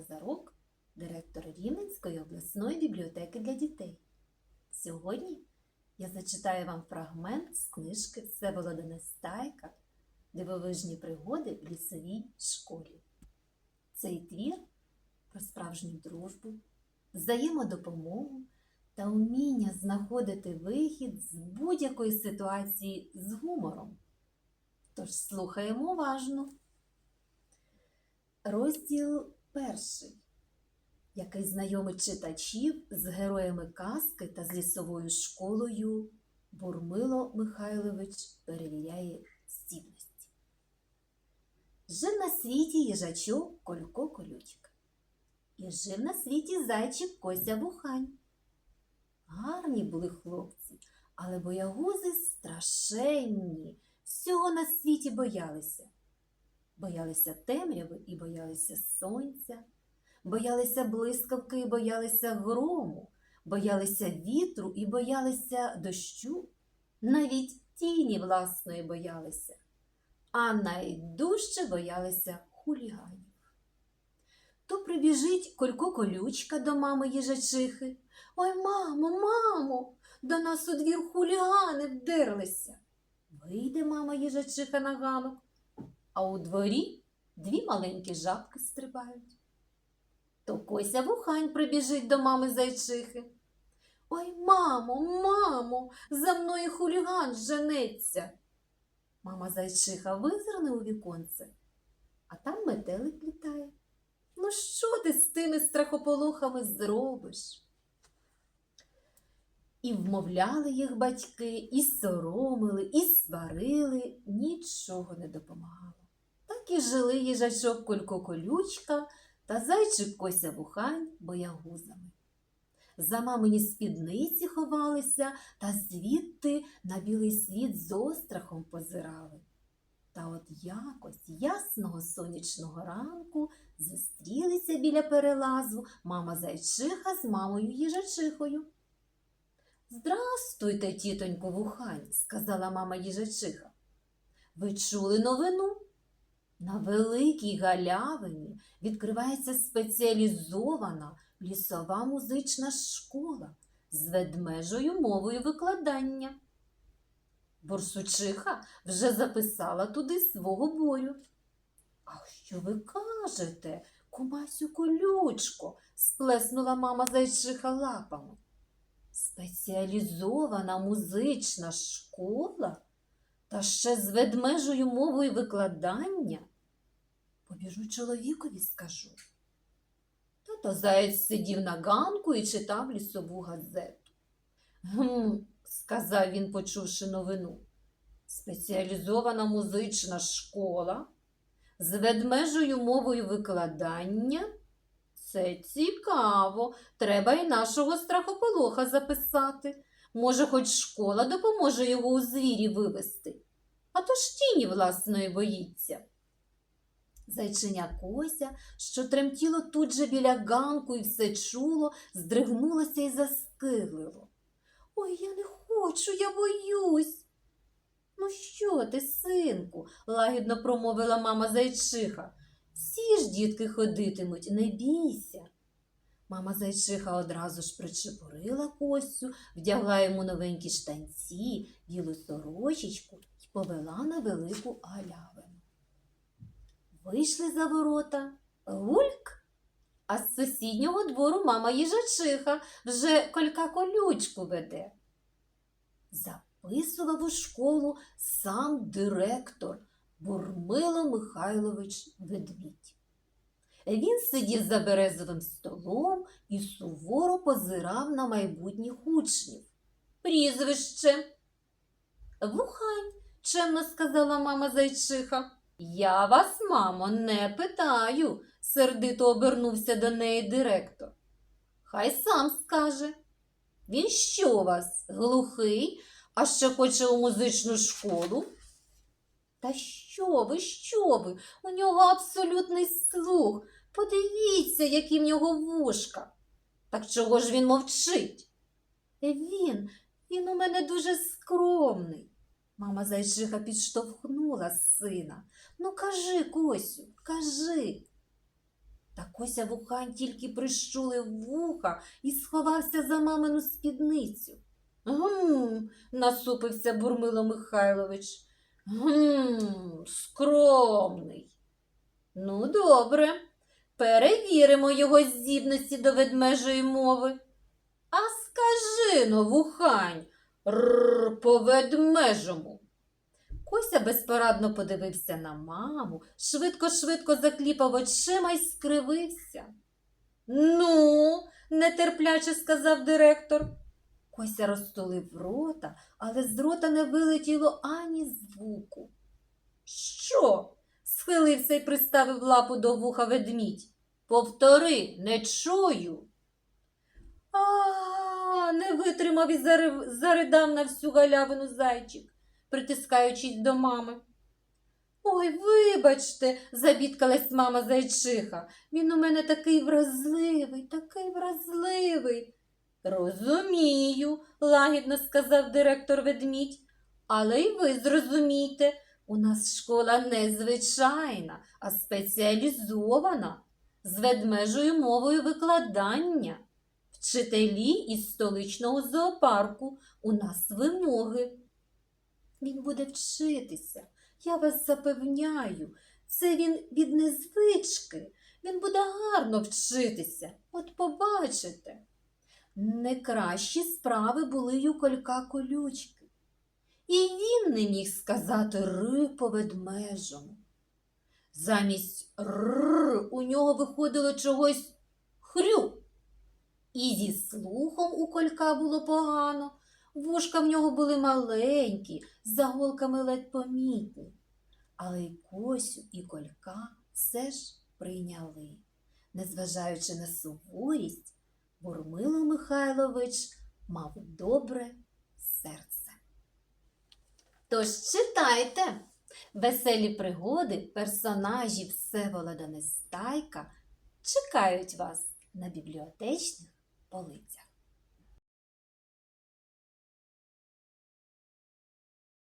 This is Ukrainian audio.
Назарук, директор Рівненської обласної бібліотеки для дітей. Сьогодні я зачитаю вам фрагмент з книжки Всеволода Нестайка Дивовижні пригоди в лісовій школі. Цей твір про справжню дружбу, взаємодопомогу та вміння знаходити вихід з будь-якої ситуації з гумором. Тож слухаємо уважно. Розділ перший, який знайомить читачів з героями казки та з лісовою школою Бурмило Михайлович перевіряє здібності. Жив на світі їжачок Колько Колючка. І жив на світі зайчик Кося Вухань. Гарні були хлопці, але боягузи страшенні, всього на світі боялися. Боялися темряви і боялися сонця, боялися блискавки і боялися грому, боялися вітру і боялися дощу, навіть тіні власної боялися, а найдужче боялися хуліганів. То прибіжить Колько колючка до мами їжачихи. Ой, мамо, мамо, до нас у двір хулігани вдерлися. Вийде мама їжачиха на ганок, а у дворі дві маленькі жабки стрибають. То Кося вухань прибіжить до мами зайчихи. Ой, мамо, мамо, за мною хуліган женеться. Мама зайчиха визирне у віконце, а там метелик літає. Ну, що ти з тими страхополохами зробиш? І вмовляли їх батьки, і соромили, і сварили, нічого не допомагало. Так і жили їжачок Колько Колючка та зайчик Кося Вухань боягузами. За мамині спідниці ховалися та звідти на білий світ з острахом позирали. Та от якось ясного сонячного ранку зустрілися біля перелазу мама зайчиха з мамою їжачихою. Здрастуйте, тітонько Вухань, сказала мама їжачиха. Ви чули новину? На великій галявині відкривається спеціалізована лісова музична школа з ведмежою мовою викладання. Борсучиха вже записала туди свого борю. А що ви кажете, кумасю колючко? сплеснула мама зайчиха лапами. Спеціалізована музична школа та ще з ведмежою мовою викладання? Побіжу чоловікові скажу. Тато заєць сидів на ганку і читав лісову газету. Гм, сказав він, почувши новину. Спеціалізована музична школа з ведмежою мовою викладання. Це цікаво. Треба і нашого страхополоха записати. Може, хоч школа допоможе його у звірі вивести, а то ж тіні власної боїться. Зайчиня Кося, що тремтіло тут же біля ганку і все чуло, здригнулося і заскиглило. Ой, я не хочу, я боюсь. Ну, що ти, синку? лагідно промовила мама зайчиха. Всі ж дітки ходитимуть, не бійся. Мама зайчиха одразу ж причепурила косю, вдягла йому новенькі штанці, білу сорочечку і повела на велику галявину. Вийшли за ворота. Гульк, а з сусіднього двору мама їжачиха вже колька колючку веде. Записував у школу сам директор Бурмило Михайлович Ведмідь. Він сидів за березовим столом і суворо позирав на майбутніх учнів. Прізвище. Вухань, чемно сказала мама зайчиха. Я вас, мамо, не питаю, сердито обернувся до неї директор. Хай сам скаже. Він що вас, глухий, а ще хоче у музичну школу? Та що ви, що ви? У нього абсолютний слух. Подивіться, які в нього вушка. Так чого ж він мовчить? Він, він у мене дуже скромний. Мама зайчиха підштовхнула сина. Ну, кажи, Косю, кажи. Та Кося вухань тільки прищулив вуха і сховався за мамину спідницю. Гм, насупився Бурмило Михайлович. Гм, скромний. Ну, добре, перевіримо його здібності до ведмежої мови. А скажи но, вухань, р по ведмежому. Кося безпорадно подивився на маму, швидко-швидко закліпав очима й скривився. Ну, нетерпляче сказав директор. Кося розтулив рота, але з рота не вилетіло ані звуку. Що? схилився й приставив лапу до вуха ведмідь. Повтори, не чую. А, не витримав і заридав на всю галявину зайчик, притискаючись до мами. Ой, вибачте, забідкалась мама зайчиха. Він у мене такий вразливий, такий вразливий. Розумію, лагідно сказав директор ведмідь. Але й ви зрозумійте, у нас школа не звичайна, а спеціалізована, з ведмежою мовою викладання. Вчителі із столичного зоопарку у нас вимоги. Він буде вчитися, я вас запевняю, це він від незвички. Він буде гарно вчитися, от побачите. Не кращі справи були й у колька колючки. І він не міг сказати ри по ведмежому. Замість р у нього виходило чогось хрю. І зі слухом у колька було погано, вушка в нього були маленькі, з заголками ледь помітні. Але й Косю, і колька все ж прийняли. Незважаючи на суворість, Бурмило Михайлович мав добре серце. Тож читайте веселі пригоди персонажів Всеволода Нестайка чекають вас на бібліотечних полицях.